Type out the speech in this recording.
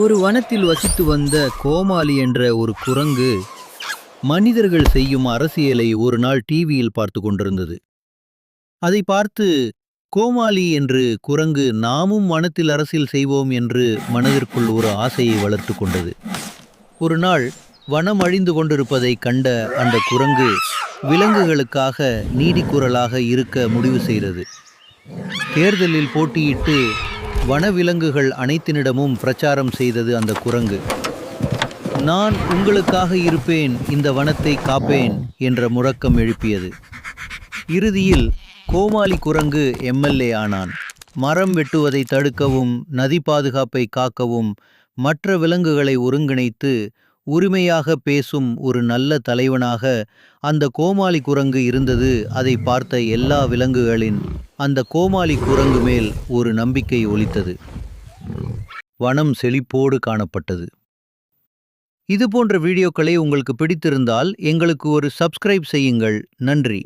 ஒரு வனத்தில் வசித்து வந்த கோமாளி என்ற ஒரு குரங்கு மனிதர்கள் செய்யும் அரசியலை ஒரு நாள் டிவியில் பார்த்து கொண்டிருந்தது. அதை பார்த்து கோமாளி என்று குரங்கு நாமும் வனத்தில் அரசியல் செய்வோம் என்று மனதிற்குள் ஒரு ஆசையை வளர்த்து கொண்டது. ஒரு நாள் வனம் அழிந்து கொண்டிருப்பதை கண்ட அந்த குரங்கு விலங்குகளுக்காக நீதிக்குரலாக இருக்க முடிவு செய்தது. தேர்தலில் போட்டியிட்டு வனவிலங்குகள் அனைத்தினிடமும் பிரச்சாரம் செய்தது அந்த குரங்கு. நான் உங்களுக்காக இருப்பேன் இந்த வனத்தை காப்பேன் என்ற முழக்கம் எழுப்பியது. இறுதியில் கோமாளி குரங்கு எம்எல்ஏ ஆனான். மரம் வெட்டுவதை தடுக்கவும் நதி பாதுகாப்பை காக்கவும் மற்ற விலங்குகளை ஒருங்கிணைத்து உரிமையாக பேசும் ஒரு நல்ல தலைவனாக அந்த கோமாளி குரங்கு இருந்தது. அதை பார்த்த எல்லா விலங்குகளின் அந்த கோமாளி குரங்கு மேல் ஒரு நம்பிக்கை ஒலித்தது. வனம் செழிப்போடு காணப்பட்டது. இது போன்ற வீடியோக்களை உங்களுக்கு பிடித்திருந்தால் எங்களுக்கு ஒரு சப்ஸ்கிரைப் செய்யுங்கள். நன்றி.